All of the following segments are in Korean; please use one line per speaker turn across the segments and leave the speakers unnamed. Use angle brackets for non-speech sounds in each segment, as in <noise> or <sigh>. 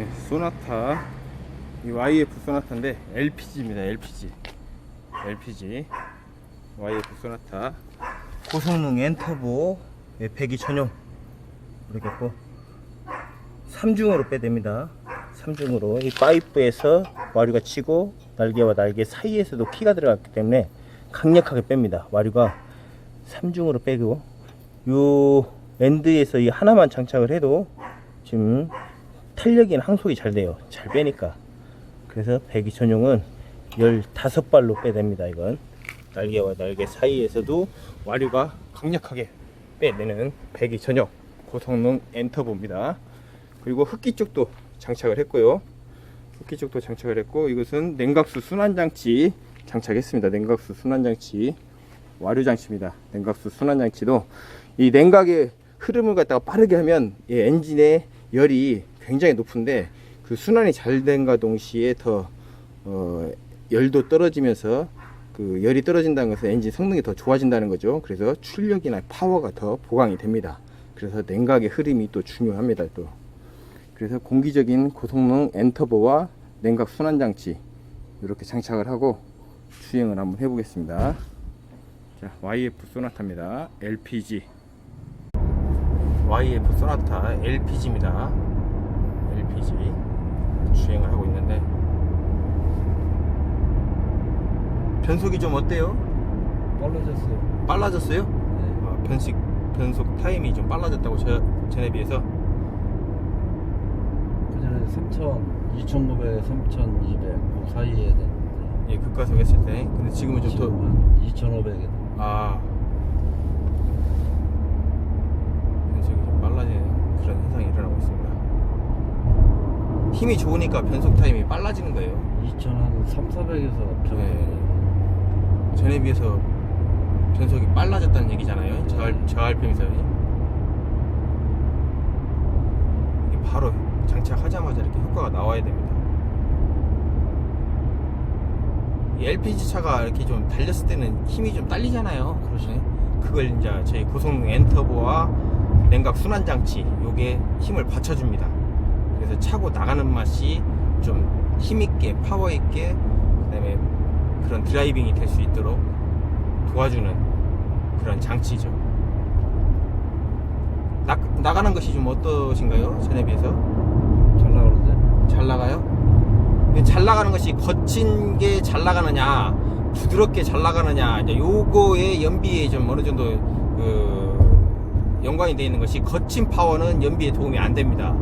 네, 소나타. 이 YF 소나타인데 LPG입니다 LPG LPG YF 소나타. 고성능 엔터보 예, 배기 전용. 이렇게 고 3중으로 빼됩니다. 3중으로 이 파이프에서 와류가 치고 날개와 날개 사이에서도 키가 들어갔기 때문에 강력하게 뺍니다. 와류가 3중으로 빼고 요 엔드에서 이 하나만 장착을 해도 지금 탄력이나 항속이 잘 돼요. 잘 빼니까. 그래서 배기 전용은 15발로 빼냅니다 이건. 날개와 날개 사이에서도 와류가 강력하게 빼내는 배기 전용 고성능 엔터보입니다. 그리고 흡기 쪽도 장착을 했고요. 흡기 쪽도 장착을 했고 이것은 냉각수 순환장치 장착했습니다. 냉각수 순환장치 와류 장치입니다. 냉각수 순환장치도 이 냉각의 흐름을 갖다가 빠르게 하면 이 엔진의 열이 굉장히 높은데 그 순환이 잘 된과 동시에 더 어, 열도 떨어지면서 그 열이 떨어진다는 것은 엔진 성능이 더 좋아진다는 거죠. 그래서 출력이나 파워가 더 보강이 됩니다. 그래서 냉각의 흐름이 또 중요합니다. 또 그래서 공기적인 고성능 엔터보와 냉각 순환 장치 이렇게 장착을 하고 주행을 한번 해보겠습니다. 자, YF 소나타입니다. LPG. YF 소나타 LPG입니다. LPG 주행을 하고 있는데 변속이 좀 어때요?
빨라졌어요.
빨라졌어요?
네.
아, 변식 변속 타임이 좀 빨라졌다고 저, 전에 비해서
그전에 3,000, 2,900, 3,200, 그 사이에 됐는데.
예, 급가속 했을 때 근데 지금은 좀더
지금은 2,500에
아 변속이 좀 빨라지는 그런 현상이 일어나고 있습니다. 힘이 좋으니까 변속 타임이 빨라지는 거예요.
2,000한 3, 400에서 변
네. 전에 비해서 변속이 빨라졌다는 얘기잖아요. 저, R- 저 RPM에서 이게 바로 장착하자마자 이렇게 효과가 나와야 됩니다. 이 LPG 차가 이렇게 좀 달렸을 때는 힘이 좀 딸리잖아요.
그렇죠.
그걸 이제 저희 고성능 엔터보와 냉각 순환 장치 요게 힘을 받쳐줍니다. 그래서 차고 나가는 맛이 좀 힘있게 파워 있게 그 다음에 그런 드라이빙이 될 수 있도록 도와주는 그런 장치죠. 나, 나가는 것이 좀 어떠신가요? 전에 비해서
잘 나가는데.
잘 나가요? 잘 나가는 것이 거친 게 잘 나가느냐 부드럽게 잘 나가느냐 이제 요거의 연비에 좀 어느 정도 그 연관이 되어 있는 것이 거친 파워는 연비에 도움이 안 됩니다.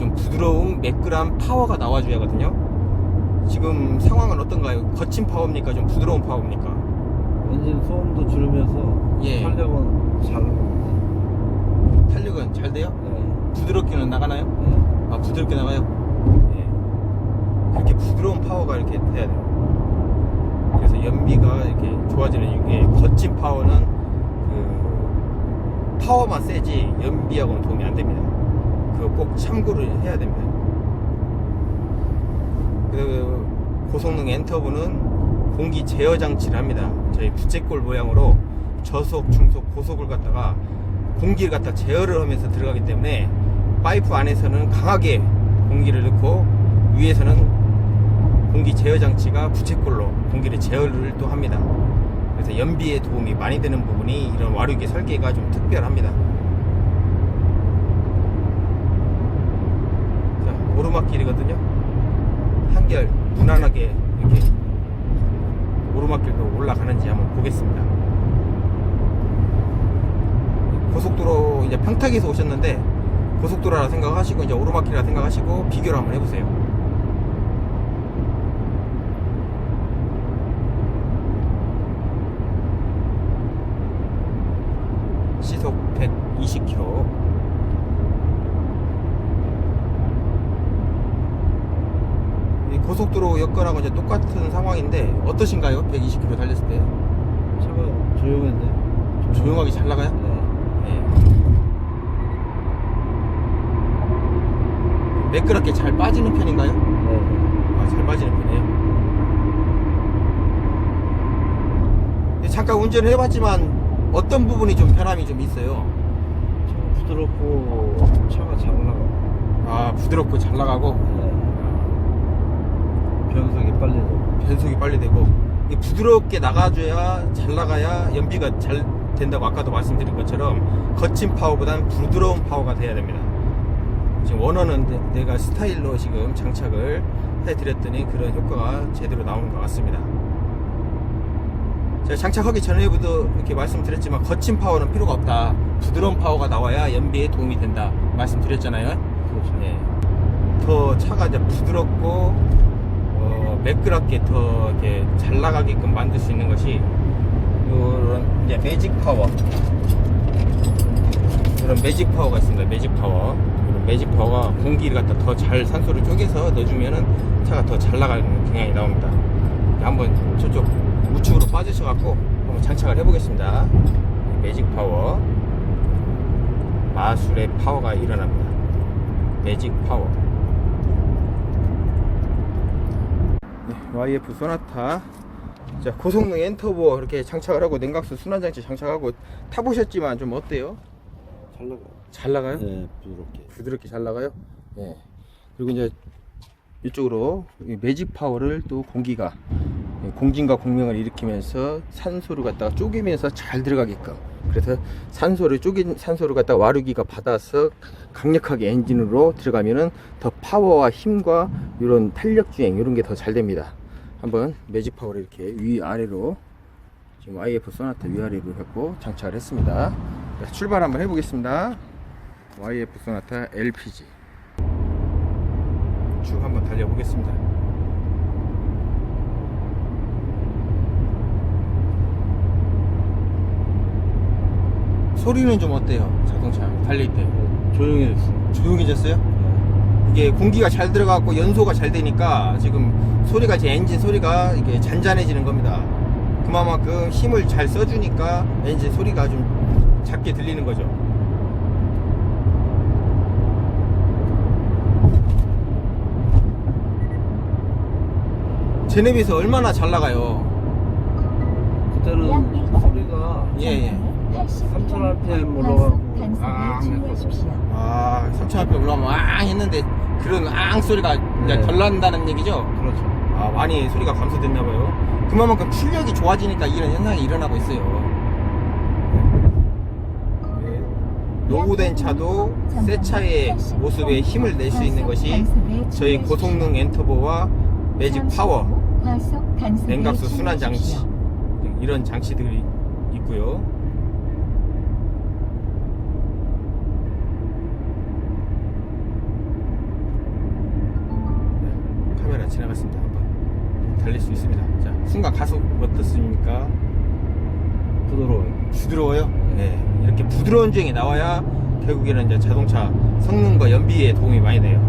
좀 부드러운 매끄러운 파워가 나와줘야 하거든요. 지금 상황은 어떤가요? 거친 파워입니까? 좀 부드러운 파워입니까?
엔진 소음도 줄이면서
예.
탄력은 잘 나가는데.
탄력은 잘 돼요?
네.
부드럽게는 나가나요?
네.
아 부드럽게 나가요? 예. 그렇게 부드러운 파워가 이렇게 돼야 돼요. 그래서 연비가 이렇게 좋아지는 이게 거친 파워는 그 파워만 세지 연비하고는 도움이 안 됩니다. 그거 꼭 참고를 해야 됩니다. 그 고성능 엔터브는 공기 제어 장치를 합니다. 저희 부채꼴 모양으로 저속, 중속, 고속을 갖다가 공기를 갖다 제어를 하면서 들어가기 때문에 파이프 안에서는 강하게 공기를 넣고 위에서는 공기 제어 장치가 부채꼴로 공기를 제어를 또 합니다. 그래서 연비에 도움이 많이 되는 부분이 이런 와류기 설계가 좀 특별합니다. 자, 오르막길이거든요. 한결 무난하게 이렇게 오르막길도 올라가는지 한번 보겠습니다. 고속도로 이제 평택에서 오셨는데 고속도로라 생각하시고 이제 오르막길이라 생각하시고 비교를 한번 해보세요. 시속 120km. 이 고속도로 여건하고 이제 똑같은 상황인데 어떠신가요? 120km 달렸을 때
차가 조용했네.
조용하게 잘 나가요?
네.
네. 매끄럽게 잘 빠지는 편인가요?
네.
아, 잘 빠지는 편이에요. 근데 잠깐 운전을 해봤지만 어떤 부분이 좀 변함이 좀 있어요.
부드럽고 차가 잘 나가.
아 부드럽고 잘 나가고
네. 빨리 되고.
변속이 빨리 되고 이 부드럽게 나가줘야 잘 나가야 연비가 잘 된다고 아까도 말씀드린 것처럼 거친 파워보다는 부드러운 파워가 돼야 됩니다. 지금 원어는 내- 내가 스타일로 지금 장착을 해드렸더니 그런 효과가 제대로 나오는 것 같습니다. 제가 장착하기 전에부터 이렇게 말씀드렸지만 거친 파워는 필요가 없다. 부드러운 파워가 나와야 연비에 도움이 된다. 말씀드렸잖아요.
그렇죠.
예. 더 차가 이제 부드럽고 어, 매끄럽게 더 이렇게 잘 나가게끔 만들 수 있는 것이 이런 이제 매직 파워 이런 매직 파워가 있습니다. 매직 파워 이런 매직 파워가 공기를 갖다 더 잘 산소를 쪼개서 넣어주면은 차가 더 잘 나가는 경향이 나옵니다. 한번 저쪽 우측으로 빠지셔갖고 한번 장착을 해보겠습니다. 매직 파워 마술의 파워가 일어납니다. 매직 파워. 네, YF 소나타. 자, 고성능 엔터보 이렇게 장착을 하고 냉각수 순환장치 장착하고 타보셨지만 좀 어때요?
잘 나가요.
잘 나가요?
네, 부드럽게.
부드럽게 잘 나가요? 네. 그리고 이제 이쪽으로 이 매직 파워를 또 공기가 예, 공진과 공명을 일으키면서 산소를 갖다가 쪼개면서 잘 들어가게끔 그래서 산소를 쪼긴 산소를 갖다 가 와르기가 받아서 강력하게 엔진으로 들어가면은 더 파워와 힘과 이런 탄력 주행 이런 게 더 잘 됩니다. 한번 매직 파워를 이렇게 위 아래로 지금 YF 소나타 위아래로 갖고 장착을 했습니다. 자, 출발 한번 해보겠습니다. YF 소나타 LPG 쭉 한번 달려보겠습니다. 소리는 좀 어때요? 자동차 달릴 때
조용해졌어.
조용해졌어요? 이게 공기가 잘 들어가고 연소가 잘 되니까 지금 소리가 제 엔진 소리가 이게 잔잔해지는 겁니다. 그만큼 힘을 잘 써주니까 엔진 소리가 좀 작게 들리는 거죠. 제네비에서 얼마나 잘 나가요?
그때는 소리가
예, 예.
3000rpm 올라가고 아,
아, 3,000rpm 올라가면 앙 했는데 그런 앙 소리가
네.
덜 난다는 얘기죠?
그렇죠.
아, 많이 소리가 감소됐나 봐요. 그만큼 출력이 좋아지니까 이런 현상이 일어나고 있어요. 네. 노후된 차도 새 차의 모습에 힘을 낼 수 있는 것이 저희 고성능 엔터보와 매직 파워, 냉각수 순환 장치 이런 장치들이 있고요. 지나갔습니다. 한번 달릴 수 있습니다. 자, 순간 가속 어떻습니까?
부드러워요.
부드러워요? 네. 이렇게 부드러운 주행이 나와야 결국에는 이제 자동차 성능과 연비에 도움이 많이 돼요.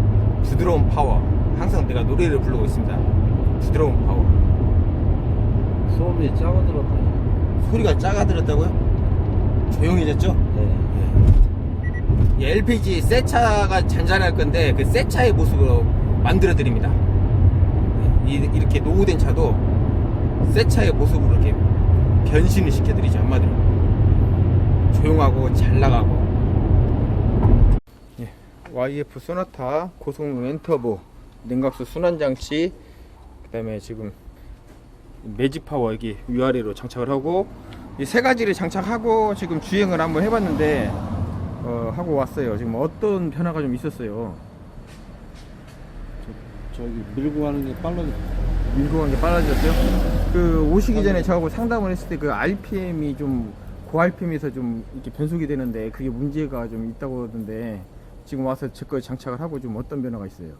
부드러운 파워. 항상 내가 노래를 부르고 있습니다. 부드러운 파워.
소음이 작아 들었다.
소리가 작아 들었다고요? 조용해졌죠?
네.
이 LPG 새 차가 잔잔할 건데 그 새 차의 모습으로 만들어 드립니다. 이- 이렇게 노후된 차도 새 차의 모습으로 이렇게 변신을 시켜드리죠 한마디로. 조용하고 잘 나가고. YF 소나타 고성능 엔터보 냉각수 순환 장치 그 다음에 지금 매직 파워 여기 위아래로 장착을 하고 이 세 가지를 장착하고 지금 주행을 한번 해봤는데 어, 하고 왔어요. 지금 어떤 변화가 좀 있었어요.
저기 밀고 가는 게 빨라졌어.
밀고 간 게 빨라졌어요. 그 오시기 전에 저하고 상담을 했을 때 그 RPM이 좀 고RPM에서 좀 이렇게 변속이 되는데 그게 문제가 좀 있다고 하던데 지금 와서 제 거에 장착을 하고 좀 어떤 변화가 있어요?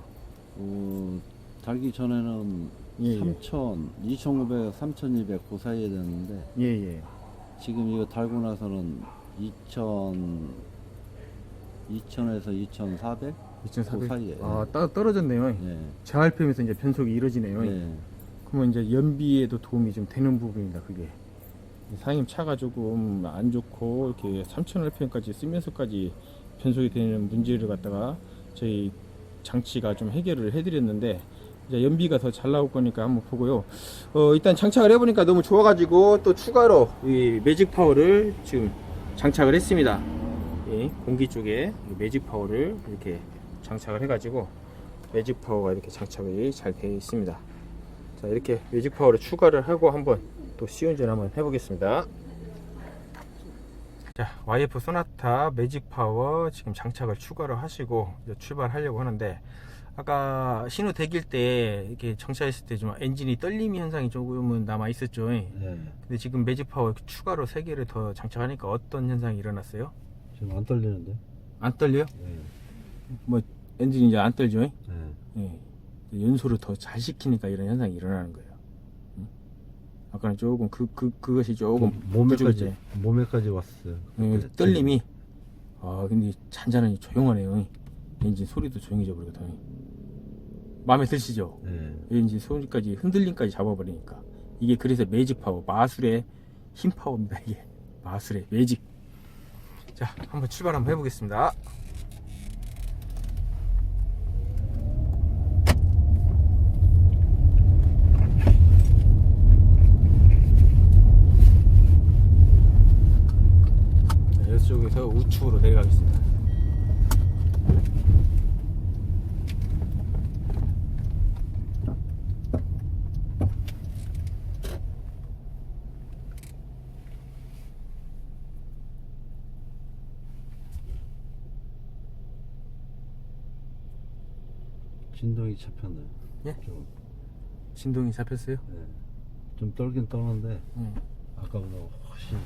어, 달기 전에는
예, 예.
3000, 2900, 3200 그 사이에 됐는데
예, 예.
지금 이거 달고 나서는 2000, 2000에서 2400?
2,400.
그 사이에.
아, 따, 떨어졌네요.
네.
제 RPM에서 이제 변속이 이루어지네요.
네.
그러면 이제 연비에도 도움이 좀 되는 부분입니다. 그게 사장님 차가 조금 안 좋고 이렇게 3,000rpm까지 쓰면서까지 변속이 되는 문제를 갖다가 저희 장치가 좀 해결을 해드렸는데 이제 연비가 더 잘 나올 거니까 한번 보고요. 어, 일단 장착을 해보니까 너무 좋아가지고 또 추가로 이 매직 파워를 지금 장착을 했습니다. 이 공기 쪽에 이 매직 파워를 이렇게 장착을 해가지고 매직 파워가 이렇게 장착이 잘 되어 있습니다. 자 이렇게 매직 파워를 추가를 하고 한번 또 시운전 한번 해보겠습니다. 자 YF 소나타 매직 파워 지금 장착을 추가를 하시고 이제 출발하려고 하는데 아까 신호 대길 때 이렇게 정차했을 때 좀 엔진이 떨림이 현상이 조금은 남아 있었죠.
네.
근데 지금 매직 파워 추가로 세 개를 더 장착하니까 어떤 현상이 일어났어요?
지금 안 떨리는데?
안 떨려요?
네.
뭐 엔진이 이제 안 떨죠?
네.
예. 연소를 더 잘 시키니까 이런 현상이 일어나는 거예요. 응? 아까는 조금 그, 그, 그것이 조금
그 몸에까지. 몸에까지 왔어요.
예,
그때
떨림이 아 근데 잔잔하니 조용하네요. 엔진 소리도 조용해져 버리거든. 마음에 드시죠?
네.
엔진 소리까지 흔들림까지 잡아버리니까 이게 그래서 매직 파워 마술의 힘 파워입니다. 이게 마술의 매직. 자 한번 출발 한번 해보겠습니다. 자, 이쪽에서 우측으로 내려가겠습니다.
진동이 잡혔네.
예?
좀,
진동이 잡혔어요?
네. 좀 떨긴 떠는데
네.
아까보다 훨씬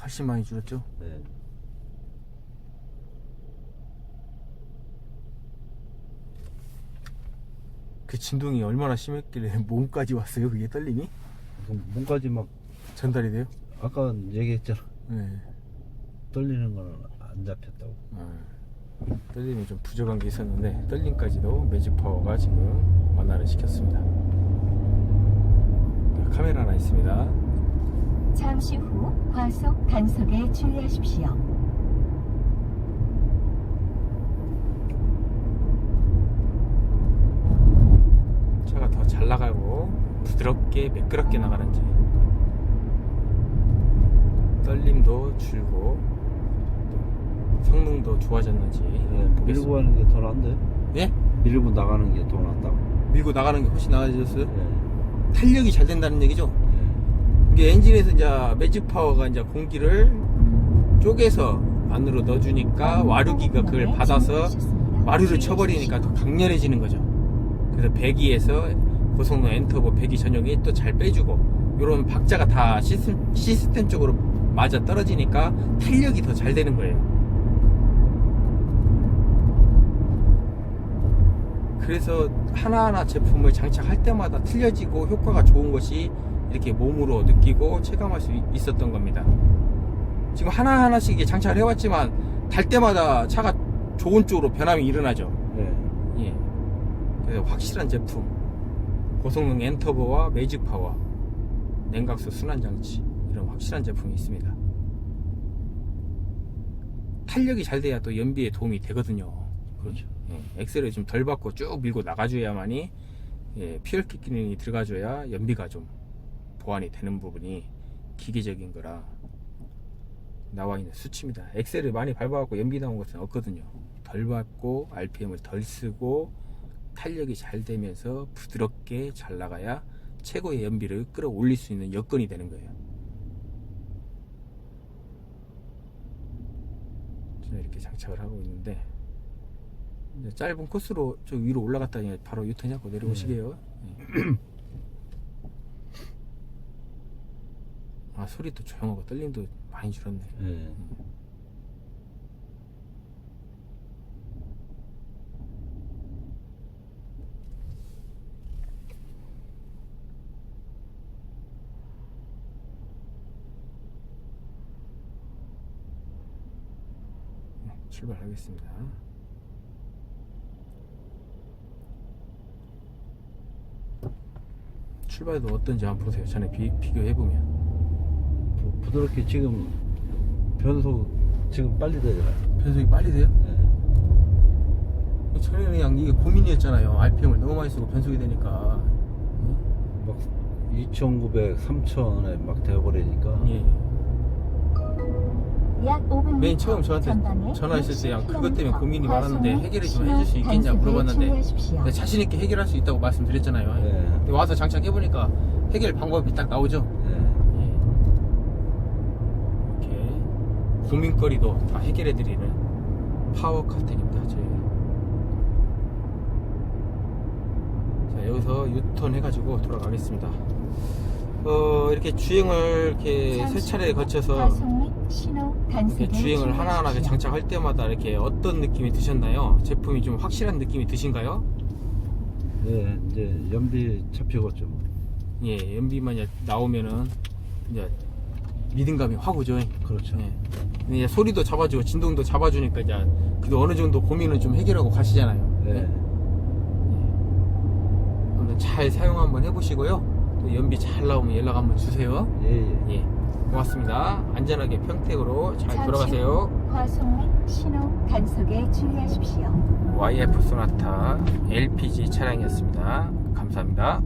훨씬 많이 줄었죠?
네.
그 진동이 얼마나 심했길래 <laughs> 몸까지 왔어요? 그게 떨림이?
몸까지 막
전달이 돼요?
아까 얘기했잖아.
네.
떨리는 거는 안 잡혔다고.
아, 떨림이 좀 부족한 게 있었는데 떨림까지도 매직 파워가 지금 완화를 시켰습니다. 자, 카메라 하나 있습니다.
잠시 후 과속 단속에 주의하십시오.
차가 더 잘 나가고 부드럽게 매끄럽게 나가는지 떨림도 줄고 또 성능도 좋아졌는지
네.
보겠습니다.
밀고 가는 게더 나은데?
예?
밀고 나가는 게 더 낫다고.
밀고 나가는 게 훨씬 나아졌어요?
네.
탄력이 잘 된다는 얘기죠?
네.
이게 엔진에서 이제 매직 파워가 이제 공기를 쪼개서 안으로 넣어주니까 와류기가 그걸 받아서 마루를 쳐버리니까 더 강렬해지는 거죠. 그래서 배기에서 고성능 엔터보 배기 전용이 또 잘 빼주고 이런 박자가 다 시스템, 시스템적으로 맞아 떨어지니까 탄력이 더 잘 되는 거예요. 그래서 하나하나 제품을 장착할 때마다 틀려지고 효과가 좋은 것이 이렇게 몸으로 느끼고 체감할 수 있- 있었던 겁니다. 지금 하나하나씩 장착을 해왔지만 달 때마다 차가 좋은 쪽으로 변함이 일어나죠.
네.
예. 그래서 확실한 제품. 고성능 엔터버와 매직 파워, 냉각수 순환 장치 이런 확실한 제품이 있습니다. 탄력이 잘 돼야 또 연비에 도움이 되거든요.
그렇죠.
예, 엑셀을 좀 덜 받고 쭉 밀고 나가줘야만이 예, 퓨얼 킥 기능이 들어가줘야 연비가 좀 보완이 되는 부분이 기계적인 거라 나와 있는 수치입니다. 엑셀을 많이 밟아갖고 연비 나온 것은 없거든요. 덜 밟고 RPM을 덜 쓰고 탄력이 잘 되면서 부드럽게 잘 나가야 최고의 연비를 끌어올릴 수 있는 여건이 되는 거예요. 저는 이렇게 장착을 하고 있는데 짧은 코스로 저 위로 올라갔다 니 바로 유턴하고 내려오시게요. 예. 아 소리도 조용하고 떨림도 많이 줄었네.
네.
출발하겠습니다. 출발도 어떤지 한번 보세요. 전에 비, 비교해보면.
부- 부드럽게 지금 변속 지금 빨리 되잖아요.
변속이 빨리 돼요?
네.
전에는 그냥 이게 고민이었잖아요. RPM을 너무 많이 쓰고 변속이 되니까.
막 2,900, 3,000에 막 되어버리니까
예.
약 500m
맨 처음 저한테 전화했을 때 그냥 그것 때문에
60km
고민이 많았는데 해결을 좀 해줄 수 있겠냐 물어봤는데 자신 있게 해결할 수 있다고 말씀드렸잖아요.
네.
근데 와서 장착해 보니까 해결 방법이 딱 나오죠.
네.
예. 이렇게 고민거리도 다 해결해 드리는 파워 카텐입니다. 저희. 자 여기서 유턴 해가지고 돌아가겠습니다. 어 이렇게 주행을 이렇게 세 차례 거쳐서
신호 단속에
주행을 하나하나. 장착할 때마다 이렇게 어떤 느낌이 드셨나요? 제품이 좀 확실한 느낌이 드신가요?
네, 이제 연비 잡히겠죠.
예, 연비만 이제 나오면은 이제 믿음감이 확 오죠.
그렇죠.
예. 근데 이제 소리도 잡아주고 진동도 잡아주니까 이제 그래도 어느 정도 고민은 좀 해결하고 가시잖아요.
네.
아무튼 잘 사용 한번 해보시고요. 또 연비 잘 나오면 연락 한번 주세요.
예, 예.
예, 고맙습니다. 안전하게 평택으로 잘 돌아가세요.
후 과속 및 신호 단속에 주의하십시오.
YF 소나타 LPG 차량이었습니다. 감사합니다.